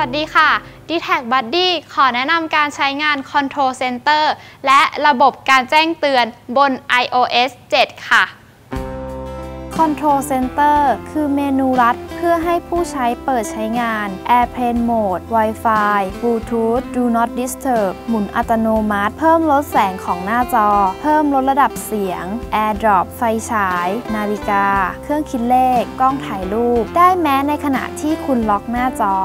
วัสดีค่ะ d t a c Buddy ขอแนะนำการใช้งาน Control Center และระบบการแจ้งเตือนบน iOS 7 ค่ะ Control Center คือเมนูรัดเพื่อให้ผู้ใช้เปิดใช้งาน Airplane Mode Wi-Fi Bluetooth Do Not Disturb หมุนอัตโนมัติ เพิ่มลดแสงของหน้าจอ เพิ่มลดระดับเสียง AirDrop ไฟฉาย นาฬิกา เครื่องคิดเลข กล้องถ่ายรูป ได้แม้ในขณะที่คุณล็อกหน้าจอ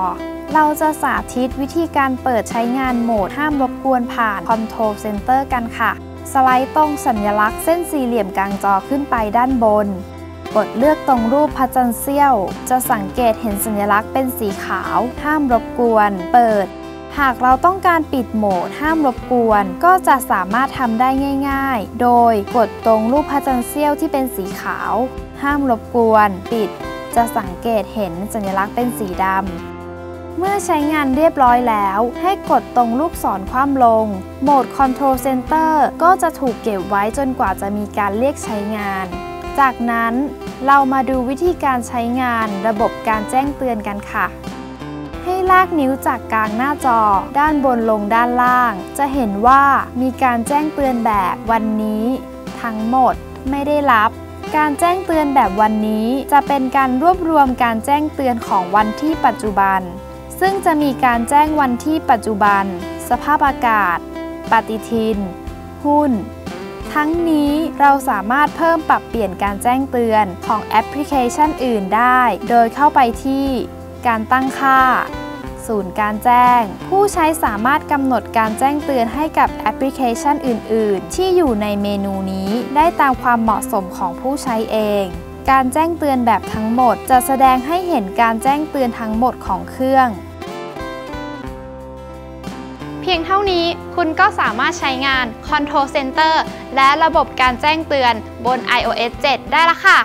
เราจะสาธิตวิธีการเปิดใช้งานโหมดห้ามรบกวนผ่าน Control Center กันค่ะ สไลด์ตรงสัญลักษณ์เส้นสี่เหลี่ยมกลางจอขึ้นไปด้านบน กดเลือกตรงรูปพระจันทร์เสี้ยว จะสังเกตเห็นสัญลักษณ์เป็นสีขาว ห้ามรบกวน เปิด หากเราต้องการปิดโหมดห้ามรบกวน ก็จะสามารถทำได้ง่าย ๆ โดยกดตรงรูปพระจันทร์เสี้ยวที่เป็นสีขาว ห้ามรบกวน ปิด จะสังเกตเห็นสัญลักษณ์เป็นสีดำ เมื่อใช้งานเรียบร้อยแล้ว ให้กดตรงลูกศรคว่ำลง โหมด Control Center ก็จะถูกเก็บไว้จนกว่าจะมีการเรียกใช้งาน จากนั้นเรามาดูวิธีการใช้งานระบบการแจ้งเตือนกันค่ะให้ลากนิ้วจากกลางหน้าจอ ด้านบนลงด้านล่าง จะเห็นว่ามีการแจ้งเตือนแบบวันนี้ ทั้งหมดไม่ได้รับ การแจ้งเตือนแบบวันนี้ จะเป็นการรวบรวมการแจ้งเตือนของวันที่ปัจจุบัน ซึ่งจะมีการแจ้งวันที่ปัจจุบัน สภาพอากาศ ปฏิทิน หุ้น ทั้งนี้เราสามารถเพิ่มปรับเปลี่ยนการแจ้งเตือนของแอปพลิเคชันอื่นได้ โดยเข้าไปที่การตั้งค่า ศูนย์การแจ้ง ผู้ใช้สามารถกำหนดการแจ้งเตือนให้กับแอปพลิเคชันอื่น ๆ ที่อยู่ในเมนูนี้ได้ตามความเหมาะสมของผู้ใช้เอง การแจ้งเตือนแบบทั้งหมด จะแสดงให้เห็นการแจ้งเตือนทั้งหมดของเครื่อง เพียงเท่านี้คุณก็สามารถใช้งาน Control Center และระบบการแจ้งเตือนบน iOS 7 ได้ละค่ะ